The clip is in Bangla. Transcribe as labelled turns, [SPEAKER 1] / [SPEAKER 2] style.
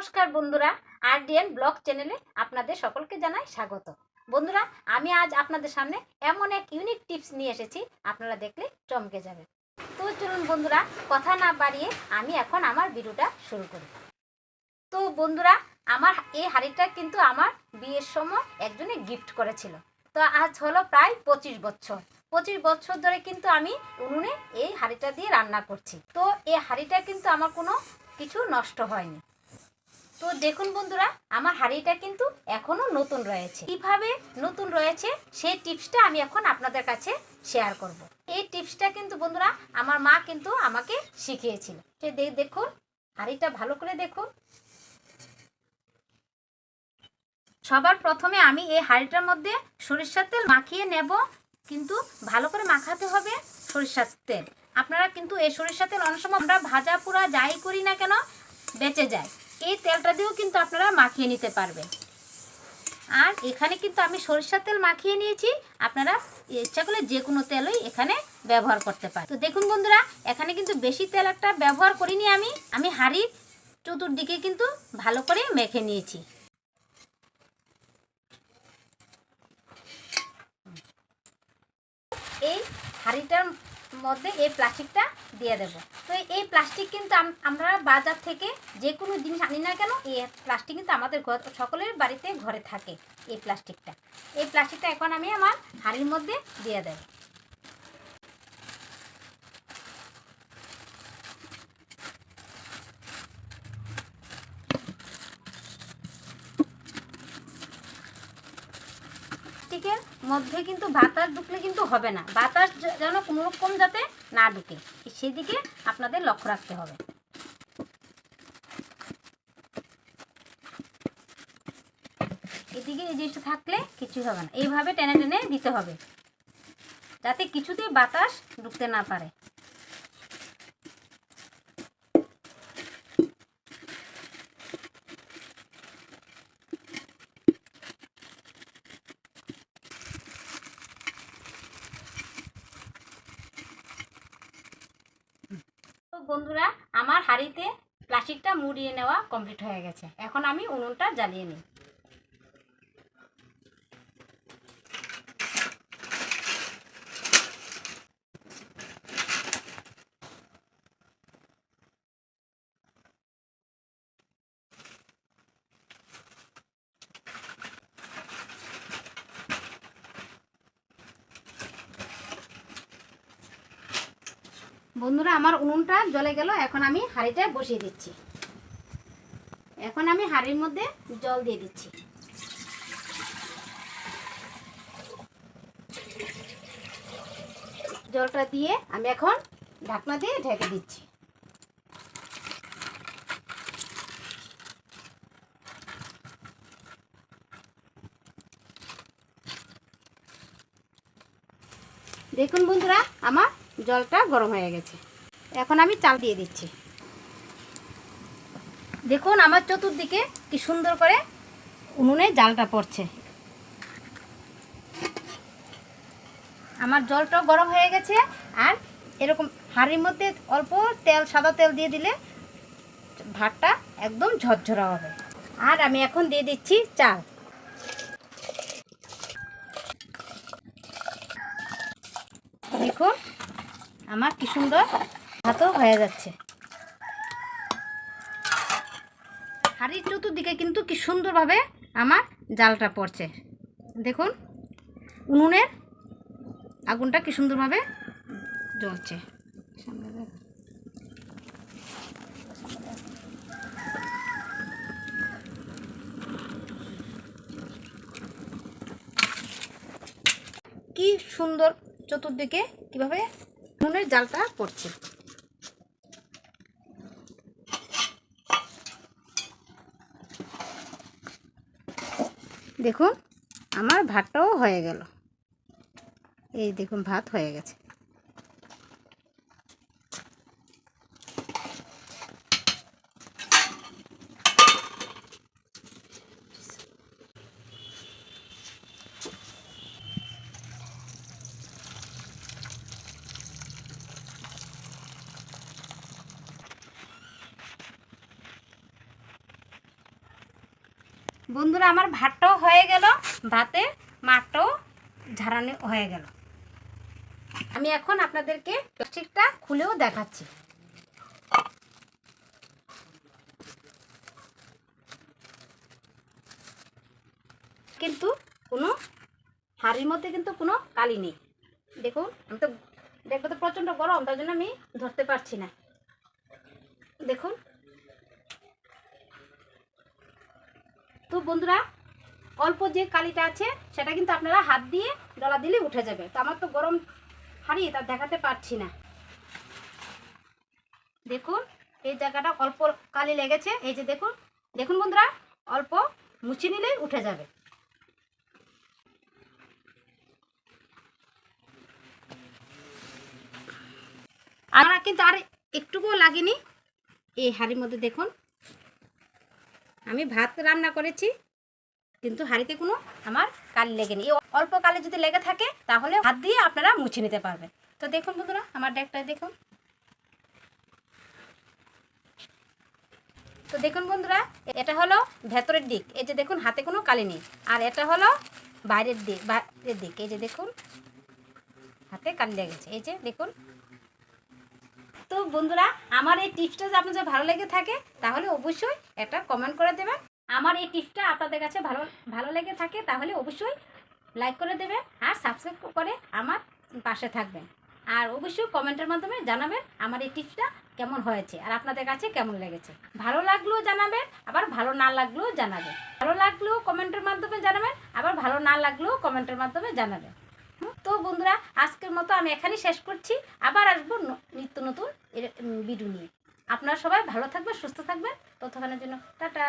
[SPEAKER 1] নমস্কার বন্ধুরা, আরডিএন ব্লগ চ্যানেলে আপনাদের সকলকে জানাই স্বাগত। বন্ধুরা, আমি আজ আপনাদের সামনে এমন এক ইউনিক টিপস নিয়ে এসেছি, আপনারা দেখলে চমকে যাবে তো চলুন বন্ধুরা, কথা না বাড়িয়ে আমি এখন আমার ভিডিওটা শুরু করি। তো বন্ধুরা, আমার এই হাঁড়িটা কিন্তু আমার বিয়ের সময় একজনে গিফট করেছিল। তো আজ হলো প্রায় পঁচিশ বছর। পঁচিশ বছর ধরে কিন্তু আমি উনুনে এই হাঁড়িটা দিয়ে রান্না করছি। তো এই হাঁড়িটা কিন্তু আমার কোনো কিছু নষ্ট হয়নি। তো দেখুন বন্ধুরা, আমার হাঁড়িটা কিন্তু এখনও নতুন রয়েছে। কীভাবে নতুন রয়েছে, সেই টিপসটা আমি এখন আপনাদের কাছে শেয়ার করব। এই টিপসটা কিন্তু বন্ধুরা, আমার মা কিন্তু আমাকে শিখিয়েছিল। সে দেখুন, হাঁড়িটা ভালো করে দেখুন। সবার প্রথমে আমি এই হাঁড়িটার মধ্যে সরিষার তেল মাখিয়ে নেব। কিন্তু ভালো করে মাখাতে হবে সরিষার তেল। আপনারা কিন্তু এই সরিষার তেল অনেক সময় আমরা ভাজা পোড়া যাই করি না কেন, বেঁচে যায়। এই তেলটা দিয়েও কিন্তু আপনারা মাখিয়ে নিতে পারবেন। আর এখানে কিন্তু আমি সরিষার তেল মাখিয়ে নিয়েছি। আপনারা ইচ্ছা করলে যে কোনো তেলই এখানে ব্যবহার করতে পারেন। তো দেখুন বন্ধুরা, এখানে কিন্তু বেশি তেল একটা ব্যবহার করিনি আমি। আমি হাঁড়ির চতুর্দিকে কিন্তু ভালো করে মেখে নিয়েছি। এই হাঁড়িটার মধ্যে এই প্লাস্টিকটা দিয়ে দেব। তো এই প্লাস্টিক কিন্তু আমরা বাজার থেকে যে কোনো জিনিস আনি না কেন, এই প্লাস্টিক কিন্তু আমাদের ঘর সকলের বাড়িতে ঘরে থাকে এই প্লাস্টিকটা। এই প্লাস্টিকটা এখন আমি আমার হাঁড়ির মধ্যে দিয়ে দেব। প্লাস্টিকের মধ্যে কিন্তু বাতাস ঢুকলে কিন্তু হবে না। বাতাস যেন কোনো রকম যাতে না ঢুকে। সেদিকে আপনাদের লক্ষ্য রাখতে হবে। এদিকে এই জিনিসটা থাকলে কিছুই হবে না। এইভাবে টেনে টেনে দিতে হবে। যাতে কিছুতেই বাতাস ঢুকতে না পারে তো বন্ধুরা আমার হাঁড়িতে প্লাস্টিকটা মুড়িয়ে নেওয়া কমপ্লিট হয়ে গেছে। এখন আমি উনুনটা জ্বালিয়ে নিই। বন্ধুরা, আমার উনুনটা জ্বলে গেল, এখন আমি হাঁড়িটা বসিয়ে দিচ্ছি। এখন আমি হাঁড়ির মধ্যে জল দিয়ে দিচ্ছি। জলটা দিয়ে আমি এখন ঢাকনা দিয়ে ঢেকে দিচ্ছি। দেখুন বন্ধুরা, আমার জলটা গরম হয়ে গেছে। এখন আমি চাল দিয়ে দিচ্ছি। দেখুন আমার চতুর্দিকে কি সুন্দর করে উনুনে জালটা পড়ছে। আমার জলটাও গরম হয়ে গেছে আর এরকম হাঁড়ির মধ্যে অল্প তেল, সাদা তেল দিয়ে দিলে ভাতটা একদম ঝরঝরা হবে। আর আমি এখন দিয়ে দিচ্ছি চাল দেখুন আমার কি সুন্দর ভাতও হয়ে যাচ্ছে। হাড়ির চতুর্দিকে কিন্তু কি সুন্দরভাবে আমার জালটা পড়ছে। দেখুন, উনুনের আগুনটা কি সুন্দরভাবে জ্বলছে। কি সুন্দর চতুর্দিকে কীভাবে উনুনের জালটা পড়ছে। দেখুন আমার ভাতটাও হয়ে গেল। এই দেখুন ভাত হয়ে গেছে। বন্ধুরা, আমার ভাতটাও হয়ে গেল, ভাতে মাঠটাও ঝাড়ানো হয়ে গেল। আমি এখন আপনাদেরকে প্লাস্টিকটা খুলেও দেখাচ্ছি। কিন্তু কোনো হাড়ির মধ্যে কিন্তু কোনো কালি নেই। দেখুন, আমি তো দেখব তো প্রচণ্ড গরম, তার জন্য আমি ধরতে পারছি না। দেখুন তো বন্ধুরা, অল্প যে কালিটা আছে, সেটা কিন্তু আপনারা হাত দিয়ে ডলা দিলে উঠে যাবে। তো আমার তো গরম হাড়ি, তা দেখাতে পারছি না। দেখুন, এই জায়গাটা অল্প কালি লেগেছে। এই যে দেখুন দেখুন বন্ধুরা, অল্প মুছে নিলেই উঠে যাবে। আমার কিন্তু আর একটুকুও লাগেনি। এই হাঁড়ির মধ্যে দেখুন আমি ভাত রান্না করেছি, কিন্তু হাঁড়িতে কোনো আমার কাল লেগেনি। এই অল্প কালি যদি লেগে থাকে, তাহলে হাত দিয়ে আপনারা মুছে নিতে পারবেন। তো দেখুন বন্ধুরা, আমার ডেকটা দেখুন। তো দেখুন বন্ধুরা, এটা হলো ভেতরের দিক। এই যে দেখুন, হাতে কোনো কালি নেই। আর এটা হলো বাইরের দিক বাইরের দিক। এই যে দেখুন, হাতে কালি লেগেছে। এই যে দেখুন তো বন্ধুরা, আমার এই টিপসটা যদি আপনাদের ভালো লেগে থাকে, তাহলে অবশ্যই একটা কমেন্ট করে দেবেন। আমার এই টিপসটা আপনাদের কাছে ভালো ভালো লেগে থাকে, তাহলে অবশ্যই লাইক করে দেবেন আর সাবস্ক্রাইব করে আমার পাশে থাকবেন। আর অবশ্যই কমেন্টের মাধ্যমে জানাবেন আমার এই টিপসটা কেমন হয়েছে আর আপনাদের কাছে কেমন লেগেছে। ভালো লাগলেও জানাবেন, আবার ভালো না লাগলেও জানাবেন। ভালো লাগলেও কমেন্টের মাধ্যমে জানাবেন, আবার ভালো না লাগলেও কমেন্টের মাধ্যমে জানাবেন। তো বন্ধুরা, আজকের মতো আমি এখানেই শেষ করছি। আবার আসব নিত্য নতুন ভিডিও নিয়ে। আপনারা সবাই ভালো থাকবেন, সুস্থ থাকবেন। ততক্ষণের জন্য টাটা।